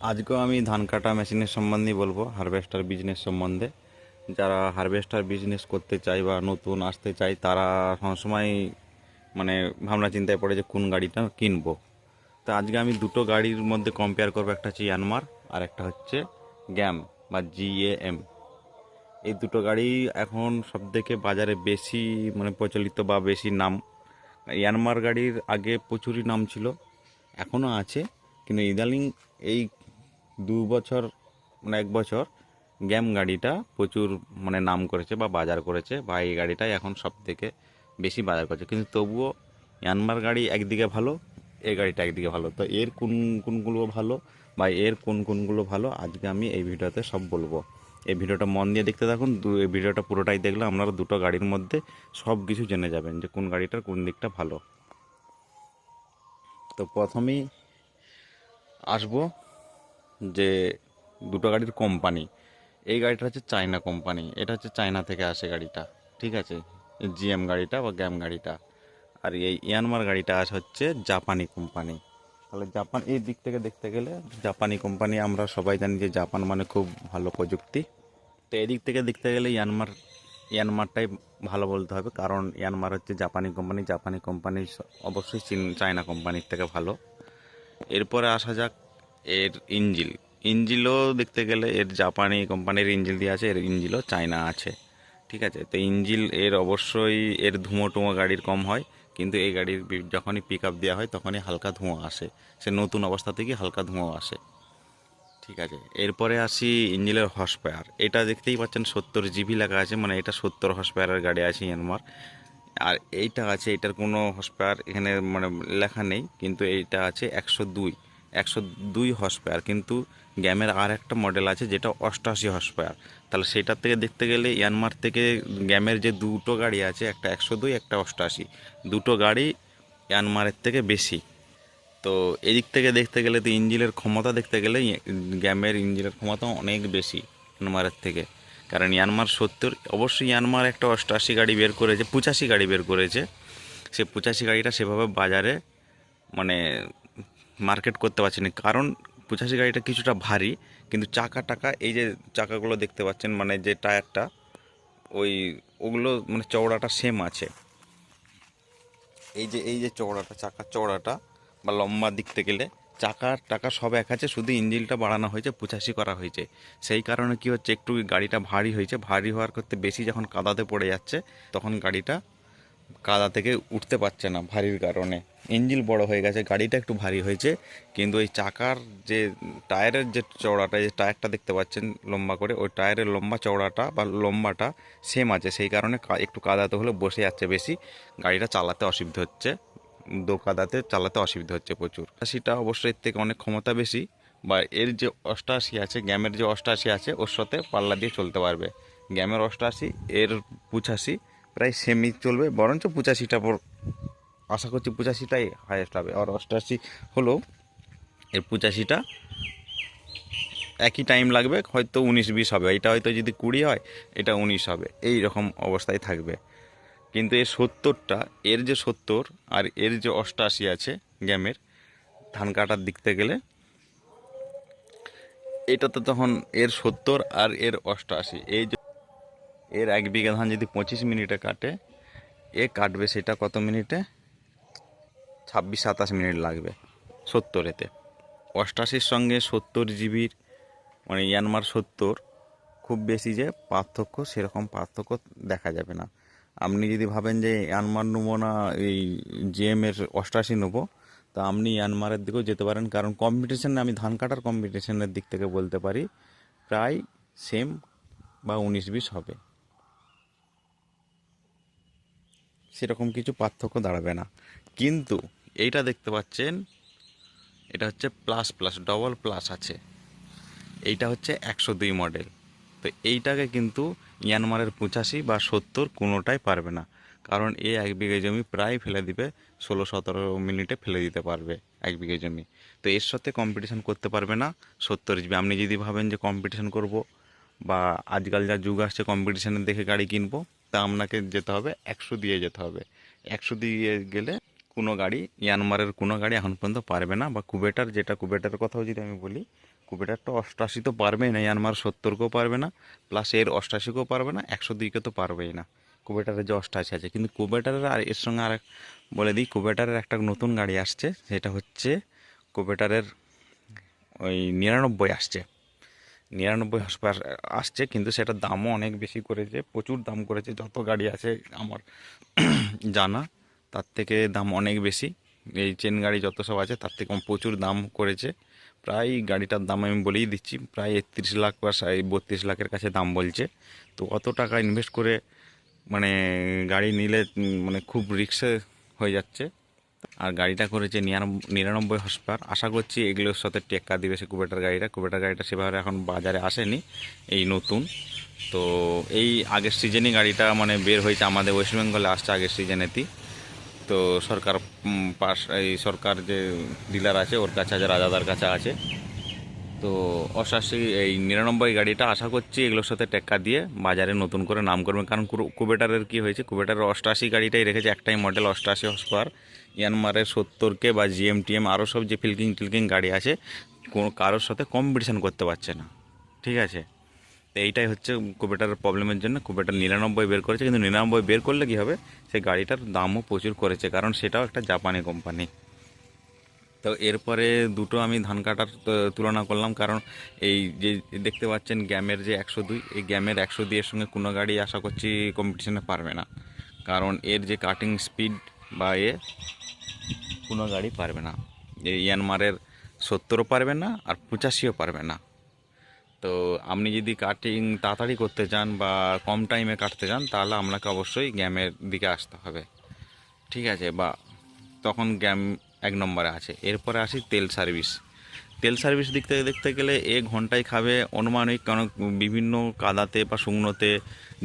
আজকেও আমি ধান কাটা মেশিনের সম্বন্ধেই বলব, হারভেস্টার বিজনেস সম্বন্ধে। যারা হারভেস্টার বিজনেস করতে চায় বা নতুন আসতে চায়, তারা সবসময় মানে ভাবনা চিন্তায় পড়ে যে কোন গাড়িটা কিনবো। তো আজকে আমি দুটো গাড়ির মধ্যে কম্পেয়ার করব, একটা হচ্ছে ইয়ানমার আর একটা হচ্ছে গ্যাম বা জিএএম এই দুটো গাড়ি এখন সবথেকে বাজারে বেশি মানে প্রচলিত বা বেশি নাম। ইয়ানমার গাড়ির আগে প্রচুরই নাম ছিল এখনও আছে। কিন্তু ইদানিং এই দু বছর মানে এক বছর গ্যাম গাড়িটা প্রচুর মানে নাম করেছে বা বাজার করেছে বা এই গাড়িটাই এখন সব থেকে বেশি বাজার করেছে। কিন্তু তবুও ইয়ানমার গাড়ি একদিকে ভালো, এই গাড়িটা একদিকে ভালো। তো এর কোন, কোনগুলো ভালো বা এর কোন, কোনগুলো ভালো আজকে আমি এই ভিডিওতে সব বলব। এই ভিডিওটা মন দিয়ে দেখতে থাকুন এই ভিডিওটা পুরোটাই দেখলে আপনারা দুটো গাড়ির মধ্যে সব কিছু জেনে যাবেন যে কোন গাড়িটার কোন দিকটা ভালো। তো প্রথমেই আসব। যে দুটো গাড়ির কোম্পানি এই গাড়িটা হচ্ছে চায়না কোম্পানি এটা হচ্ছে চায়না থেকে আসে গাড়িটা, ঠিক আছে? জিএম গাড়িটা বা গ্যাম গাড়িটা। আর এই ইয়ানমার গাড়িটা আসে হচ্ছে জাপানি কোম্পানি তাহলে জাপান এই দিক থেকে দেখতে গেলে জাপানি কোম্পানি আমরা সবাই জানি যে জাপান মানে খুব ভালো প্রযুক্তি। তো এদিক থেকে দেখতে গেলে ইয়ানমার ইয়ানমারটাই ভালো বলতে হবে, কারণ ইয়ানমার হচ্ছে জাপানি কোম্পানি জাপানি কোম্পানি অবশ্যই চীন চায়না কোম্পানির থেকে ভালো। এরপরে আসা যাক এর ইঞ্জিল। ইঞ্জিলও দেখতে গেলে এর জাপানি কোম্পানির ইঞ্জিল দিয়ে আছে, এর ইঞ্জিলও চায়না আছে। ঠিক আছে? তো ইঞ্জিল এর অবশ্যই এর ধুঁয়ো টুঁয়ো গাড়ির কম হয়, কিন্তু এই গাড়ির যখনই পিক আপ দেওয়া হয়, তখনই হালকা ধোঁয়া আসে। সে নতুন অবস্থা থেকে হালকা ধোঁয়া আসে। ঠিক আছে? এরপরে আসি ইঞ্জিনের হর্স পাওয়ার এটা দেখতেই পাচ্ছেন সত্তর জিবি লেখা আছে মানে এটা সত্তর হর্স পাওয়ারের গাড়ি আছে ইয়ানমার আর এইটা আছে, এটার কোনো হর্স পাওয়ার এখানে মানে লেখা নেই, কিন্তু এইটা আছে একশো দুই। একশো দুই হর্স পাওয়ার কিন্তু গ্যামের আর একটা মডেল আছে যেটা অষ্টআশি হর্স পাওয়ার তাহলে সেটার থেকে দেখতে গেলে ইয়ানমার থেকে গ্যামের যে দুটো গাড়ি আছে, একটা একশো দুই, একটা অষ্টআশি দুটো গাড়ি ইয়ানমারের থেকে বেশি। তো এদিক থেকে দেখতে গেলে তো ইঞ্জিনের ক্ষমতা দেখতে গেলে গ্যামের ইঞ্জিনের ক্ষমতা অনেক বেশি ইয়ানমারের থেকে। কারণ ইয়ানমার সত্তর, অবশ্যই ইয়ানমার একটা অষ্টআশি গাড়ি বের করেছে, পঁচাশি গাড়ি বের করেছে। সে পঁচাশি গাড়িটা সেভাবে বাজারে মানে মার্কেট করতে পারছে না কারণ পঁচাশি গাড়িটা কিছুটা ভারী, কিন্তু চাকা টাকা, এই যে চাকাগুলো দেখতে পাচ্ছেন মানে যে টায়ারটা, ওই, ওগুলো মানে চওড়াটা সেম আছে। এই যে এই যে চওড়াটা চাকার চওড়াটা, বা লম্বা দিকতে গেলে চাকার টাকা সব এক আছে, শুধু ইঞ্জিনটা বাড়ানো হয়েছে, পঁচাশি করা হয়েছে। সেই কারণে কি হচ্ছে, একটু গাড়িটা ভারী হয়েছে, ভারী হওয়ার করতে বেশি যখন কাদাতে পড়ে যাচ্ছে, তখন গাড়িটা কাদা থেকে উঠতে পারছে না ভারীর কারণে। ইঞ্জিন বড় হয়ে গেছে, গাড়িটা একটু ভারী হয়েছে, কিন্তু ওই চাকার যে টায়ারের যে চওড়াটা যে টায়ারটা দেখতে পাচ্ছেন লম্বা করে, ওই টায়ারের লম্বা চওড়াটা বা লম্বাটা সেম আছে, সেই কারণে একটু কাদাতে হলে বসে যাচ্ছে বেশি। গাড়িটা চালাতে অসুবিধা হচ্ছে, দো কাদাতে চালাতে অসুবিধা হচ্ছে প্রচুর। সেটা অবশ্যই এর থেকে অনেক ক্ষমতা বেশি, বা এর যে অষ্টাশি আছে, গ্যামের যে অষ্টাশি আছে, ওর সাথে পাল্লা দিয়ে চলতে পারবে। গ্যামের অষ্টাশি, এর পঁচাশি প্রায় সেমই চলবে, বরঞ্চ পঁচাশিটা পর, আশা করছি পঁচাশিটাই হায়েস্ট হবে। আর অষ্টআশি হলেও এর পঁচাশিটা একই টাইম লাগবে, হয়তো উনিশ বিশ হবে। এটা হয়তো যদি কুড়ি হয়, এটা উনিশ হবে। এই রকম অবস্থায় থাকবে। কিন্তু এর সত্তরটা, এর যে সত্তর আর এর যে অষ্টআশি আছে গ্যামের, ধান কাটার দিকতে গেলে এটা তো তখন এর সত্তর আর এর অষ্টআশি এই যে এর এক বিঘা ধান যদি পঁচিশ মিনিটে কাটে, এ কাটবে সেটা কত মিনিটে? ছাব্বিশ, সাতাশ মিনিট লাগবে সত্তরেতে। অষ্টাশির সঙ্গে সত্তর জিবির মানে ইয়ানমার সত্তর, খুব বেশি যে পার্থক্য সেরকম পার্থক্য দেখা যাবে না। আপনি যদি ভাবেন যে ইয়ানমার নেব না, এই জিএমের অষ্টাশি নেব, তা আপনি ইয়ানমারের দিকেও যেতে পারেন। কারণ কম্পিটিশনে আমি ধান কাটার কম্পিটিশানের দিক থেকে বলতে পারি, প্রায় সেম বা উনিশ বিশ হবে। সেরকম কিছু পার্থক্য দাঁড়াবে না। কিন্তু এইটা দেখতে পাচ্ছেন, এটা হচ্ছে প্লাস প্লাস ডবল প্লাস আছে। এইটা হচ্ছে একশো দুই মডেল তো এইটাকে কিন্তু ইয়ানমারের পঁচাশি বা সত্তর কোনোটাই পারবে না। কারণ এই এক বিঘে জমি প্রায় ফেলে দিবে, ষোলো সতেরো মিনিটে ফেলে দিতে পারবে এক বিঘে জমি। তো এর সাথে কম্পিটিশান করতে পারবে না সত্তর জিবি আপনি যদি ভাবেন যে কম্পিটিশান করব বা আজকাল যা যুগ আসছে কম্পিটিশনের দেখে গাড়ি কিনবো তা আপনাকে যেতে হবে, একশো দিয়ে যেতে হবে। একশো দিয়ে গেলে কোনো গাড়ি, ইয়ানমারের কোনো গাড়ি এখন পর্যন্ত পারবে না বা কুবেটার যেটা কুবেটারের কথাও যদি আমি বলি কুবেটারটা অষ্টাশি তো পারবেই না, ইয়ানমার সত্তরকেও পারবে না প্লাস এর অষ্টাশিকেও পারবে না, একশো দুইকে তো পারবেই না। কুবেটারের যে অষ্টাশি আছে, কিন্তু কুবেটারের আর এর সঙ্গে আর বলে দিই, কুবেটারের একটা নতুন গাড়ি আসছে, সেটা হচ্ছে কুবেটারের ওই নিরানব্বই আসছে। নিরানব্বই আসছে, কিন্তু সেটার দামও অনেক বেশি করেছে, প্রচুর দাম করেছে, যত গাড়ি আছে আমার জানা, তার থেকে দাম অনেক বেশি। এই চেন গাড়ি যত সব আছে, তার থেকে প্রচুর দাম করেছে। প্রায় গাড়িটার দাম আমি বলেই দিচ্ছি, প্রায় একত্রিশ লাখ বা বত্রিশ লাখের কাছে দাম বলছে। তো অত টাকা ইনভেস্ট করে মানে গাড়ি নিলে মানে খুব রিক্সে হয়ে যাচ্ছে। আর গাড়িটা করেছে নিরানব্বই হসপার আশা করছি এগুলোর সাথে টেক্কা দিবে সে কুবেটার গাড়িটা। কুবেটার গাড়িটা সেভাবে এখন বাজারে আসেনি, এই নতুন। তো এই আগের সিজনই গাড়িটা মানে বের হয়েছে আমাদের ওয়েস্ট বেঙ্গলে আসছে আগের সিজনেতেই তো সরকার পাশ এই সরকার যে ডিলার আছে, ওর কাছে আছে, রাজাদার কাছে আছে। তো অষ্টাশি এই নিরানব্বই গাড়িটা আশা করছি এগুলোর সাথে টেক্কা দিয়ে বাজারে নতুন করে নাম করবে। কারণ কুরু- কুবেটারের কি হয়েছে? কুবেটারের অষ্টাশি গাড়িটাই রেখেছে একটাই মডেল অষ্টাশি হসপার ইয়ানমারের সত্তরকে বা জিএমটিএম আরও সব যে ফিল্কিং টিলকিং গাড়ি আছে, কোনো কারোর সাথে কম্পিটিশন করতে পারছে না। ঠিক আছে? তো এইটাই হচ্ছে কুবেটারের প্রবলেমের জন্য। কুবেটার নিরানব্বই বের করেছে, কিন্তু নিরানব্বই বের করলে কী হবে? সেই গাড়িটার দামও প্রচুর করেছে, কারণ সেটাও একটা জাপানি কোম্পানি তো এরপরে দুটো আমি ধান কাটার তুলনা করলাম। কারণ এই যে দেখতে পাচ্ছেন গ্যামের যে একশো দুই, এই গ্যামের একশো দুইয়ের সঙ্গে কোনো গাড়ি আশা করছি কম্পিটিশনে পারবে না। কারণ এর যে কাটিং স্পিড বা এ, কোনো গাড়ি পারবে না। এই ইয়ানমারের সত্তরও পারবে না আর পঁচাশিও পারবে না। তো আপনি যদি কাটিং তাড়াতাড়ি করতে চান বা কম টাইমে কাটতে চান, তাহলে আপনাকে অবশ্যই গ্যামের দিকে আসতে হবে। ঠিক আছে, বা তখন গ্যাম এক নম্বরে আছে। এরপরে আসি তেল সার্ভিস। তেল সার্ভিস দিক থেকে দেখতে গেলে এ ঘন্টায় খাবে অনুমানিক অনেক বিভিন্ন কাদাতে বা শুকনোতে,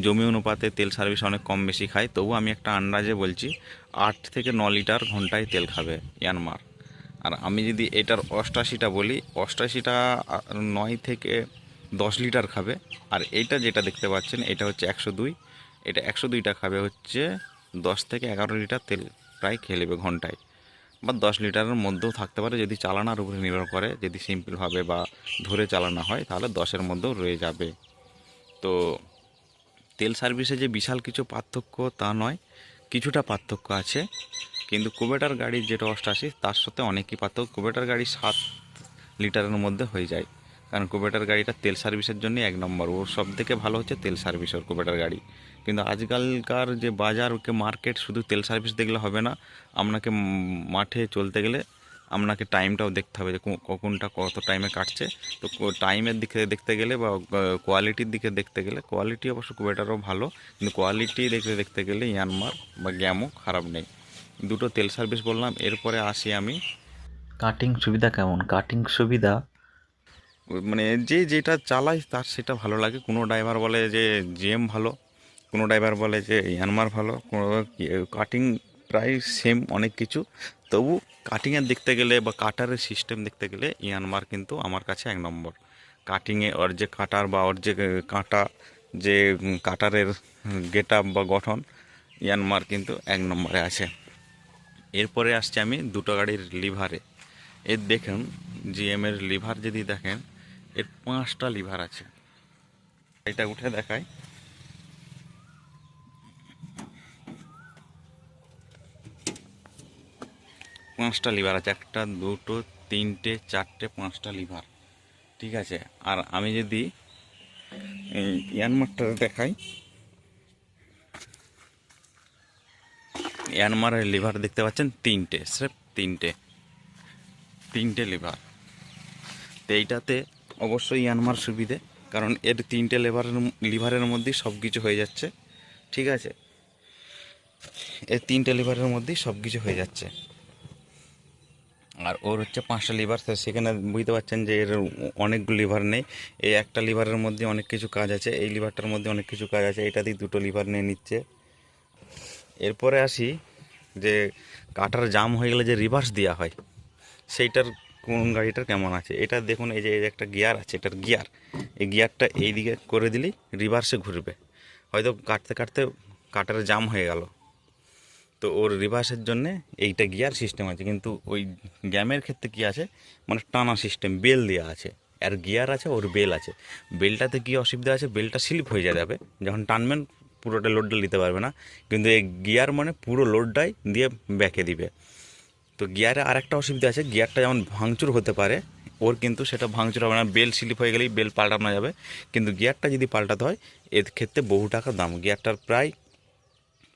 জমি অনুপাতে তেল সার্ভিস অনেক কম বেশি খায়। তবু আমি একটা আন্দাজে বলছি, আট থেকে ন লিটার ঘন্টায় তেল খাবে ইয়ানমার। আর আমি যদি এটার অষ্টাশিটা বলি, অষ্টাশিটা নয় থেকে দশ লিটার খাবে। আর এইটা যেটা দেখতে পাচ্ছেন, এটা হচ্ছে একশো দুই। এটা একশো দুইটা খাবে হচ্ছে দশ থেকে এগারো লিটার তেল প্রায় খেয়ে নেবে ঘন্টায়। বা দশ লিটারের মধ্যেও থাকতে পারে যদি চালানোর উপরে নির্ভর করে, যদি সিম্পলভাবে বা ধরে চালানো হয়, তাহলে দশের মধ্যেও রয়ে যাবে। তো তেল সার্ভিসে যে বিশাল কিছু পার্থক্য তা নয়, কিছুটা পার্থক্য আছে। কিন্তু কুবেটার গাড়ির যেটা অষ্টাশি, তার সাথে অনেকই পার্থক্য। কুবেটার গাড়ি সাত লিটারের মধ্যে হয়ে যায়। কারণ কুবেটার গাড়িটা তেল সার্ভিসের জন্য এক নম্বর। ওর সব থেকে ভালো হচ্ছে তেল সার্ভিস ওর কুবেটার গাড়ি। কিন্তু আজকালকার যে বাজার ওকে মার্কেট শুধু তেল সার্ভিস দেখলে হবে না আপনাকে মাঠে চলতে গেলে আপনাকে টাইমটাও দেখতে হবে যে কখনটা কত টাইমে কাটছে। তো টাইমের দিকে দেখতে গেলে বা কোয়ালিটির দিকে দেখতে গেলে কোয়ালিটি অবশ্য কুবেটারও ভালো কিন্তু কোয়ালিটি দেখতে দেখতে গেলে ইয়ানমার বা গ্যামও খারাপ নেই। দুটো তেল সার্ভিস বললাম এরপরে আসি আমি। কাটিং সুবিধা কেমন? কাটিং সুবিধা? মানে যে যেটা চালায় তার সেটা ভালো লাগে। কোনো ড্রাইভার বলে যে জিএম ভালো কোনো ড্রাইভার বলে যে ইয়ানমার ভালো, কোনো কাটিং প্রায় সেম অনেক কিছু। তবু কাটিংয়ের দেখতে গেলে বা কাটারের সিস্টেম দেখতে গেলে ইয়ানমার কিন্তু আমার কাছে এক নম্বর। কাটিংয়ে ওর যে কাটার বা ওর যে কাঁটা, যে কাটারের গেট বা গঠন ইয়ানমার কিন্তু এক নম্বরে আছে। এরপরে আসছে আমি দুটো গাড়ির লিভারে এর দেখুন জিএমের লিভার যদি দেখেন, এর পাঁচটা লিভার আছে। এটা উঠে দেখায়। পাঁচটা লিভার আছে, একটা, দুটো, তিনটে, চারটে, পাঁচটা লিভার। ঠিক আছে? আর আমি যদি এই দেখাই। ইয়ানমারের লিভার দেখতে পাচ্ছেন? তিনটে, স্রেফ তিনটে। তিনটে লিভার। তো এইটাতে অবশ্যই ইয়ানমার সুবিধে, কারণ এর তিনটে লেভারের লিভারের মধ্যেই সব কিছু হয়ে যাচ্ছে। ঠিক আছে? এর তিনটে লিভারের মধ্যেই সব কিছু হয়ে যাচ্ছে। আর ওর হচ্ছে পাঁচটা লিভার সেখানে বুঝতে পারছেন যে এর অনেকগুলো লিভার নেই। এই একটা লিভারের মধ্যে অনেক কিছু কাজ আছে, এই লিভারটার মধ্যে অনেক কিছু কাজ আছে, এটা দিয়ে দুটো লিভার নিয়ে নিচ্ছে। এরপরে আসি যে কাটার জাম হয়ে গেলে যে রিভার্স দেওয়া হয়, সেইটার কোন গাড়িটার কেমন আছে? এটা দেখুন, এই যে এই যে একটা গিয়ার আছে, এটার গিয়ার এই গিয়ারটা এই দিকে করে দিলেই রিভার্সে ঘুরবে। হয়তো কাটতে কাটতে কাটার জাম হয়ে গেল। তো ওর রিভার্সের জন্যে এইটা গিয়ার সিস্টেম আছে। কিন্তু ওই গ্যামের ক্ষেত্রে কি আছে? মানে টানা সিস্টেম বেল দেওয়া আছে। আর গিয়ার আছে, ওর বেল আছে। বেলটাতে কি অসুবিধা আছে? বেলটা স্লিপ হয়ে যাবে। যখন টানবেন, পুরোটা লোডটা নিতে পারবে না। কিন্তু এই গিয়ার মানে পুরো লোডটাই দিয়ে ব্যাকে দিবে। তো গিয়ারে আর একটা অসুবিধা আছে। গিয়ারটা যেমন ভাঙচুর হতে পারে, ওর কিন্তু সেটা ভাঙচুর হবে না। বেল স্লিপ হয়ে গেলেই বেল পাল্টানো যাবে। কিন্তু গিয়ারটা যদি পাল্টাতে হয়, এর ক্ষেত্রে বহু টাকা দাম। গিয়ারটার প্রায়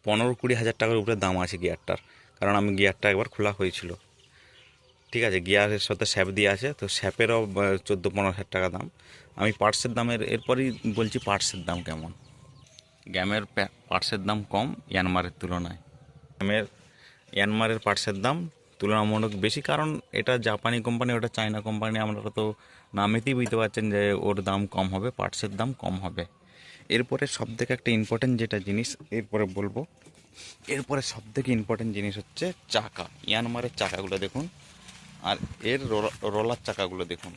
পনেরো কুড়ি হাজার টাকার উপরে দাম আছে গিয়ারটার। কারণ আমি গিয়ারটা একবার খোলা হয়েছিল। ঠিক আছে, গিয়ারের সাথে স্যাপ দিয়ে আছে, তো স্যাপেরও চোদ্দ পনেরো হাজার টাকা দাম। আমি পার্টসের দামের, এরপরই বলছি পার্টসের দাম কেমন? গ্যামের পার্টসের দাম কম, ইয়ানমারের তুলনায়। গ্যামের, ইয়ানমারের পার্টসের দাম তুলনামূলক বেশি, কারণ এটা জাপানি কোম্পানি, ওটা চায়না কোম্পানি আপনারা তো নামেতেই বুঝতে পারছেন যে ওর দাম কম হবে, পার্টসের দাম কম হবে। এরপরে সব থেকে একটা ইম্পর্টেন্ট যেটা জিনিস, এরপরে বলব, এরপরে সব থেকে ইম্পর্টেন্ট জিনিস হচ্ছে চাকা, ইয়ানমারের চাকাগুলো দেখুন, আর এর রোলা- রোলার চাকাগুলো দেখুন।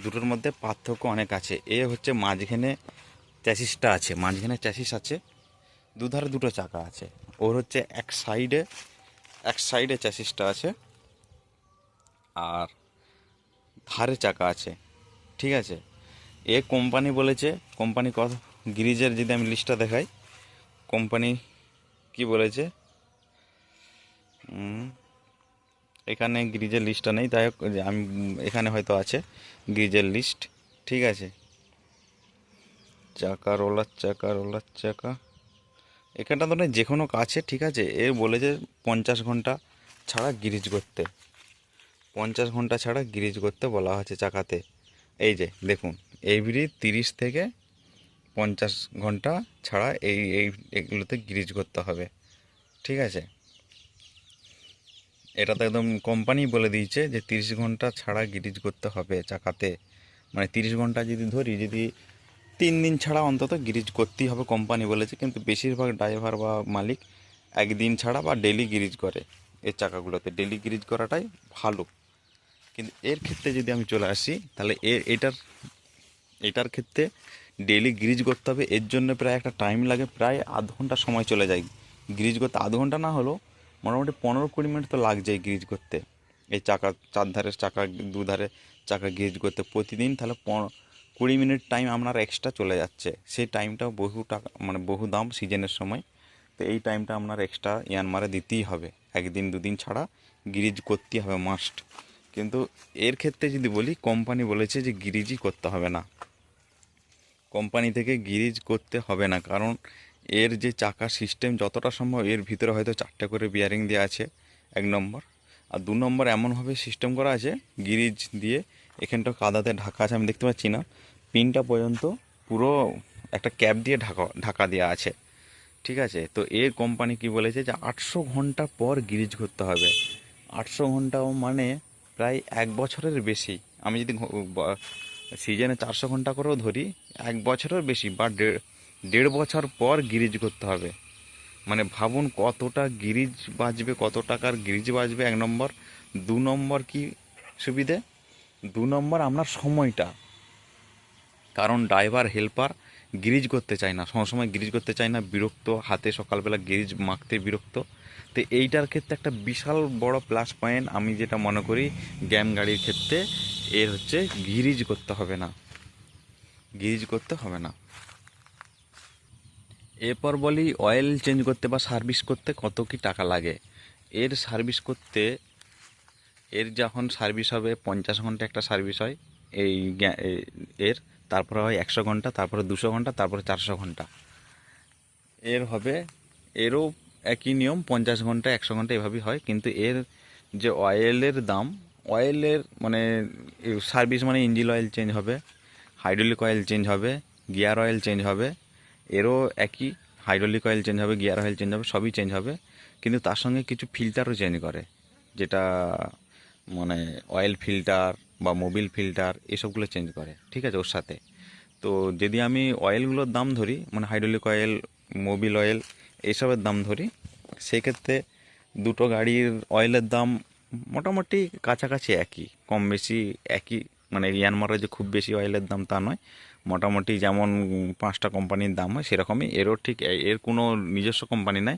দুটোর মধ্যে পার্থক্য অনেক আছে। এ হচ্ছে মাঝখানে চ্যাসিসটা আছে, মাঝখানে চ্যাসিস আছে, দুধারে দুটো চাকা আছে। ওর হচ্ছে এক সাইডে এক সাইডে চ্যাসিসটা আছে, আর ধারে চাকা আছে, ঠিক আছে? এ কোম্পানি বলেছে, কোম্পানি কত, গ্রিজের যদি আমি লিস্টটা দেখাই, কোম্পানি কি বলেছে? এখানে গ্রিজের লিস্টটা নেই, তাই আমি, এখানে হয়তো আছে গ্রিজের লিস্ট ঠিক আছে। চাকা রোলার চাকা রোলার চাকা। এখানটা তো যে কোনো কাছে, ঠিক আছে, এ বলেছে পঞ্চাশ ঘণ্টা ছাড়া গ্রিজ করতে। পঞ্চাশ ঘণ্টা ছাড়া গ্রিজ করতে বলা হয়েছে চাকাতে। এই যে, দেখুন। এভরি তিরিশ থেকে পঞ্চাশ ঘণ্টা ছাড়া এই এই, এগুলোতে গ্রিজ করতে হবে। ঠিক আছে? এটা তো একদম কোম্পানি বলে দিয়েছে যে তিরিশ ঘণ্টা ছাড়া গ্রিজ করতে হবে চাকাতে। মানে তিরিশ ঘণ্টা যদি ধরি, যদি তিন দিন ছাড়া অন্তত গ্রিজ করতেই হবে কোম্পানি বলেছে, কিন্তু বেশিরভাগ ড্রাইভার বা মালিক একদিন ছাড়া বা ডেলি গ্রিজ করে এই চাকাগুলোতে। ডেলি গ্রিজ করাটাই ভালো। কিন্তু এর ক্ষেত্রে যদি আমি চলে আসি, তাহলে এর এটার এটার ক্ষেত্রে ডেলি গ্রিজ করতে হবে। এর জন্য প্রায় একটা টাইম লাগে, প্রায় আধ ঘণ্টা সময় চলে যায় গ্রিজ করতে। আধ ঘণ্টা না হলেও মোটামুটি পনেরো কুড়ি মিনিট তো লাগছেই গ্রিজ করতে। এই চাকা, চারধারের চাকা, দুধারে চাকা গ্রিজ করতে। প্রতিদিন তাহলে কুড়ি মিনিট টাইম আপনার এক্সট্রা চলে যাচ্ছে। সেই টাইমটাও বহু টাকা মানে বহু দাম সিজনের সময়। তো এই টাইমটা আপনার এক্সট্রা ইয়ানমারে দিতেই হবে। একদিন, দুদিন ছাড়া গ্রিজ করতেই হবে মাস্ট কিন্তু এর ক্ষেত্রে যদি বলি কোম্পানি বলেছে যে গ্রিজই করতে হবে না। কোম্পানি থেকে গিরিজ করতে হবে না। কারণ এর যে চাকা সিস্টেম যতটা সম্ভব এর ভিতরে হয়তো চারটে করে বিয়ারিং দেওয়া আছে, এক নম্বর। আর দু নম্বর এমনভাবে সিস্টেম করা আছে, গিরিজ দিয়ে এখানটা কাদাতে ঢাকা আছে, আমি দেখতে পাচ্ছি না। পিনটা পর্যন্ত পুরো একটা ক্যাপ দিয়ে ঢাকা ঢাকা দেওয়া আছে। ঠিক আছে? তো এর কোম্পানি কি বলেছে যে আটশো ঘণ্টা পর গিরিজ করতে হবে। আটশো ঘন্টাও মানে প্রায় এক বছরের বেশি। আমি যদি সিজনে চারশো ঘণ্টা করেও ধরি, এক বছরের বেশি বা দেড় দেড় বছর পর গিরিজ করতে হবে। মানে ভাবুন কতটা গিরিজ বাজবে কত টাকার গিরিজ বাজবে এক নম্বর। দু নম্বর কি সুবিধে? দু নম্বর আপনার সময়টা। কারণ ড্রাইভার হেল্পার গিরিজ করতে চায় না সবসময় গিরিজ করতে চায় না, বিরক্ত, হাতে সকালবেলা গিরিজ মাখতে বিরক্ত। তো এইটার ক্ষেত্রে একটা বিশাল বড় প্লাস পয়েন্ট আমি যেটা মনে করি গ্যাম গাড়ির ক্ষেত্রে এর হচ্ছে গিরিজ করতে হবে না। গিরিজ করতে হবে না। এরপর বলি অয়েল চেঞ্জ করতে বা সার্ভিস করতে কত কি টাকা লাগে। এর সার্ভিস করতে, এর যখন সার্ভিস হবে পঞ্চাশ ঘণ্টা একটা সার্ভিস হয়, এই এর, তারপরে হয় একশো ঘণ্টা, তারপরে দুশো ঘণ্টা, তারপরে চারশো ঘণ্টা। এর হবে, এরও একই নিয়ম, পঞ্চাশ ঘণ্টা, একশো ঘণ্টা এভাবেই হয়, কিন্তু এর যে অয়েলের দাম অয়েলের মানে সার্ভিস মানে ইঞ্জিন অয়েল চেঞ্জ হবে হাইড্রোলিক অয়েল চেঞ্জ হবে গিয়ার অয়েল চেঞ্জ হবে এরও একই হাইড্রোলিক অয়েল চেঞ্জ হবে গিয়ার অয়েল চেঞ্জ হবে সবই চেঞ্জ হবে কিন্তু তার সঙ্গে কিছু ফিল্টারও চেঞ্জ করে, যেটা মানে অয়েল ফিল্টার বা মোবিল ফিল্টার এসবগুলো চেঞ্জ করে, ঠিক আছে, ওর সাথে। তো যদি আমি অয়েলগুলোর দাম ধরি মানে হাইড্রোলিক অয়েল মোবিল অয়েল এইসবের দাম ধরি, সেক্ষেত্রে দুটো গাড়ির অয়েলের দাম মোটামুটি কাছাকাছি একই কম বেশি একই মানে ইয়ানমারের যে খুব বেশি অয়েলের দাম তা নয়। মোটামুটি যেমন পাঁচটা কোম্পানির দাম হয়, সেরকমই এরও ঠিক এর কোনো নিজস্ব কোম্পানি নাই।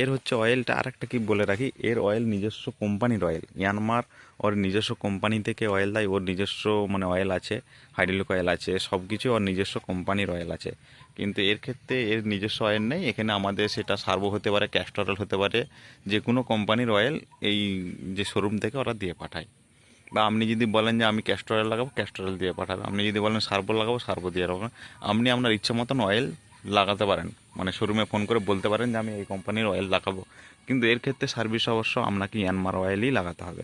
এর হচ্ছে অয়েলটা আর একটা কি বলে রাখি, এর অয়েল নিজস্ব কোম্পানির অয়েল ইয়ানমার ওর নিজস্ব কোম্পানি থেকে অয়েল দেয়, ওর নিজস্ব মানে অয়েল আছে হাইড্রোলিক অয়েল আছে সব কিছু ওর নিজস্ব কোম্পানির অয়েল আছে। কিন্তু এর ক্ষেত্রে এর নিজস্ব অয়েল নেই, এখানে আমাদের সেটা সার্ভো হতে পারে ক্যাস্টর অয়েল হতে পারে যে কোনো কোম্পানির অয়েল এই যে শোরুম থেকে ওরা দিয়ে পাঠায়। বা আপনি যদি বলেন যে আমি ক্যাস্টর অয়েল লাগাবো ক্যাস্টর অয়েল দিয়ে পাঠাবে। আপনি যদি বলেন সার্বো লাগাবো, সার্বো দিয়ে রাখব আপনি আপনার ইচ্ছে মতন অয়েল লাগাতে পারেন। মানে শোরুমে ফোন করে বলতে পারেন যে, আমি এই কোম্পানির অয়েল লাগাবো। কিন্তু এর ক্ষেত্রে সার্ভিস অবশ্য আপনাকে ইয়ানমার অয়েলই লাগাতে হবে।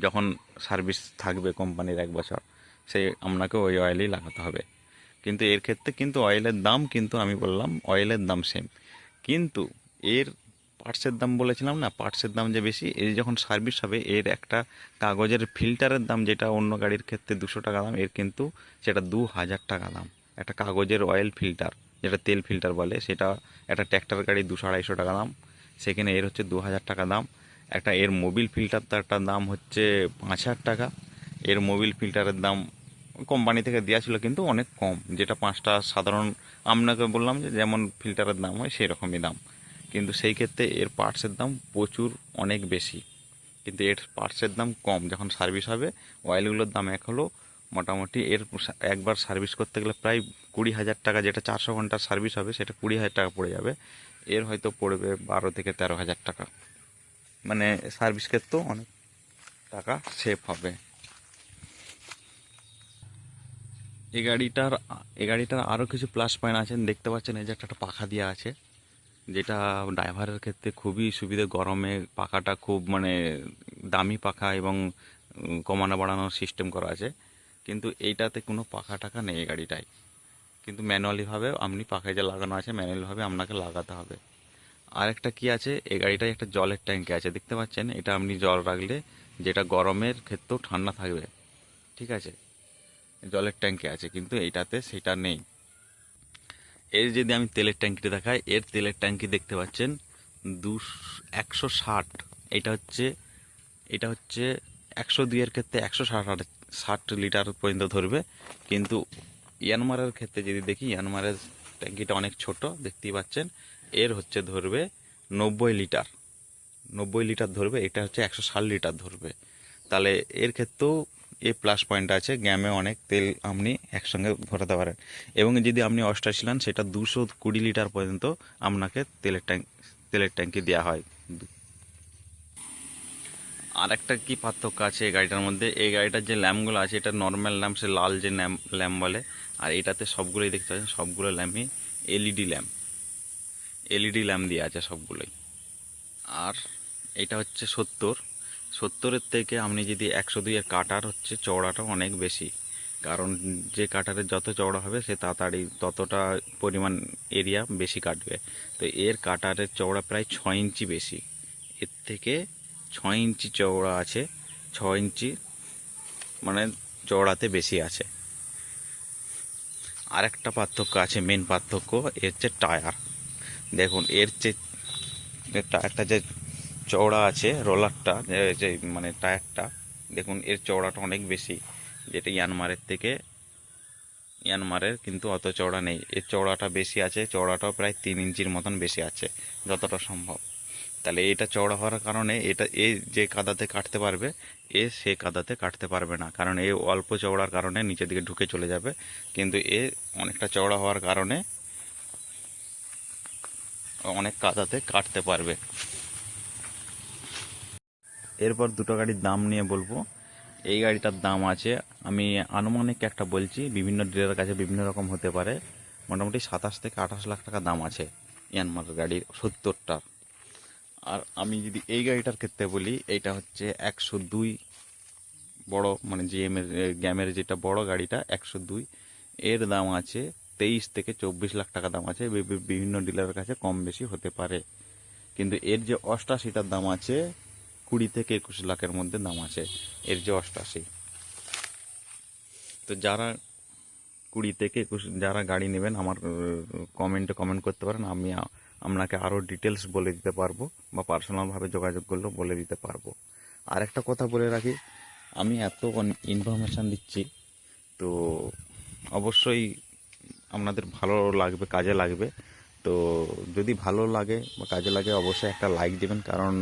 যখন সার্ভিস থাকবে কোম্পানির এক বছর সেই আপনাকে ওই অয়েলই লাগাতে হবে। কিন্তু এর ক্ষেত্রে কিন্তু অয়েলের দাম কিন্তু আমি বললাম অয়েলের দাম সেম কিন্তু এর পার্টসের দাম বলেছিলাম না, পার্টসের দাম যে বেশি এর যখন সার্ভিস হবে, এর একটা কাগজের ফিল্টারের দাম যেটা অন্য গাড়ির ক্ষেত্রে দুশো টাকা দাম, এর কিন্তু সেটা দু হাজার টাকা দাম। একটা কাগজের অয়েল ফিল্টার যেটা তেল ফিল্টার বলে, সেটা একটা ট্র্যাক্টর গাড়ি দুশো আড়াইশো টাকা দাম, সেখানে এর হচ্ছে দু হাজার টাকা দাম। একটা এর মোবিল ফিল্টারটার দাম হচ্ছে পাঁচ হাজার টাকা। এর মোবিল ফিল্টারের দাম কোম্পানি থেকে দেওয়া ছিল কিন্তু অনেক কম, যেটা পাঁচটা সাধারণ, আপনাকে বললাম যে যেমন ফিল্টারের দাম হয় সেই রকমই দাম। কিন্তু সেই ক্ষেত্রে এর পার্টসের দাম প্রচুর, অনেক বেশি। কিন্তু এর পার্টসের দাম কম। যখন সার্ভিস হবে অয়েলগুলোর দাম এক হলো মোটামুটি এর একবার সার্ভিস করতে গেলে প্রায় কুড়ি হাজার টাকা যেটা চারশো ঘণ্টার সার্ভিস হবে, সেটা কুড়ি হাজার টাকা পড়ে যাবে। এর হয়তো পড়বে বারো থেকে তেরো হাজার টাকা। মানে সার্ভিস ক্ষেত্রেও অনেক টাকা সেভ হবে। এ গাড়িটার এ গাড়িটার আরও কিছু প্লাস পয়েন্ট আছে। দেখতে পাচ্ছেন, এই যে একটা পাখা দেওয়া আছে। যেটা ড্রাইভারের ক্ষেত্রে খুবই সুবিধে, গরমে পাখাটা খুব মানে দামি পাখা এবং কমানো বাড়ানোর সিস্টেম করা আছে। কিন্তু এইটাতে কোনো পাখা টাকা নেই গাড়িটায়। কিন্তু ম্যানুয়ালিভাবে আপনি পাখায় যে লাগানো আছে, ম্যানুয়ালিভাবে আপনাকে লাগাতে হবে। আর একটা কি আছে, এই গাড়িটায় একটা জলের ট্যাঙ্কি আছে, দেখতে পাচ্ছেন? এটা আপনি জল রাখলে যেটা গরমের ক্ষেত্রেও ঠান্ডা থাকবে। ঠিক আছে? জলের ট্যাঙ্কি আছে, কিন্তু এইটাতে সেটা নেই। এর যদি আমি তেলের ট্যাঙ্কিটা দেখাই, এর তেলের ট্যাঙ্কি দেখতে পাচ্ছেন, দুশ, একশো ষাট। এটা হচ্ছে এটা হচ্ছে একশো দুইয়ের ক্ষেত্রে একশো ষাট ষাট লিটার পর্যন্ত ধরবে। কিন্তু ইয়ানমারের ক্ষেত্রে যদি দেখি, ইয়ানমারের ট্যাঙ্কিটা অনেক ছোট, দেখতেই পাচ্ছেন, এর হচ্ছে ধরবে নব্বই লিটার। নব্বই লিটার ধরবে, এটা হচ্ছে একশো ষাট লিটার ধরবে। তাহলে এর ক্ষেত্রেও এ প্লাস পয়েন্ট আছে, গ্যামে অনেক তেল আপনি একসঙ্গে ভরাতে পারেন। এবং যদি আপনি অষ্টাশি নেন সেটা দুশো কুড়ি লিটার পর্যন্ত আপনাকে তেলের ট্যাঙ্ক তেলের ট্যাঙ্কি দেওয়া হয়। আর একটা কি পার্থক্য আছে এই গাড়িটার মধ্যে? এই গাড়িটার যে ল্যাম্পগুলো আছে, এটা নর্মাল ল্যাম্প, সে লাল যে ল্যাম্প ল্যাম্প বলে। আর এটাতে সবগুলোই দেখতে পাচ্ছেন, সবগুলো ল্যাম্পই এলইডি ল্যাম্প। এলইডি ল্যাম্প দিয়ে আছে সবগুলোই। আর এটা হচ্ছে সত্তর। সত্তরের থেকে আপনি যদি একশো দুইয়ের কাটার হচ্ছে চওড়াটা অনেক বেশি। কারণ যে কাটারের যত চওড়া হবে সে তাড়াতাড়ি ততটা পরিমাণ এরিয়া বেশি কাটবে। তো এর কাটারের চওড়া প্রায় ছ ইঞ্চি বেশি। এর থেকে ছ ইঞ্চি চওড়া আছে ছ ইঞ্চি মানে চওড়াতে বেশি আছে। আর একটা পার্থক্য আছে মেন পার্থক্য, এর হচ্ছে টায়ার। দেখুন, এর যে যে টায়ারটা যে চওড়া আছে, রোলারটা যে- মানে টায়ারটা। দেখুন, এর চওড়াটা অনেক বেশি, যেটা ইয়ানমারের থেকে। ইয়ানমারের কিন্তু অত চওড়া নেই। এর চওড়াটা বেশি আছে, চওড়াটাও প্রায় তিন ইঞ্চির মতন বেশি আছে, যতটা সম্ভব। তাহলে এটা চওড়া হওয়ার কারণে এটা, এ যে কাদাতে কাটতে পারবে, এ সে কাদাতে কাটতে পারবে না। কারণ এ অল্প চওড়ার কারণে নিচের দিকে ঢুকে চলে যাবে। কিন্তু এ অনেকটা চওড়া হওয়ার কারণে অনেক কাদাতে কাটতে পারবে। এরপর দুটো গাড়ির দাম নিয়ে বলব। এই গাড়িটার দাম আছে, আমি আনুমানিক একটা বলছি, বিভিন্ন ডিলারের কাছে বিভিন্ন রকম হতে পারে। মোটামুটি সাতাশ থেকে আঠাশ লাখ টাকা দাম আছে ইয়ানমার গাড়ির সত্তরটার। আর আমি যদি এই গাড়িটার ক্ষেত্রে বলি, এইটা হচ্ছে একশো দুই বড় মানে জিএমের গ্যামের যেটা বড় গাড়িটা, একশো দুই। এর দাম আছে তেইশ থেকে চব্বিশ লাখ টাকা দাম আছে বিভিন্ন ডিলারের কাছে কম বেশি হতে পারে। কিন্তু এর যে অষ্টাশিটার দাম আছে কুড়ি থেকে একুশ লাখের মধ্যে দাম আছে। এর যে অষ্টাশি। তো যারা কুড়ি থেকে একুশ, যারা গাড়ি নেবেন, আমার কমেন্টে কমেন্ট করতে পারেন, আমি আপনাকে আরও ডিটেলস বলে দিতে পারব বা পার্সোনালভাবে যোগাযোগ করলেও বলে দিতে পারব। আর একটা কথা বলে রাখি, আমি এত ইনফরমেশান দিচ্ছি, তো অবশ্যই আপনাদের ভালো লাগবে, কাজে লাগবে। তো যদি ভালো লাগে বা কাজে লাগে, অবশ্যই একটা লাইক দেবেন, কারণ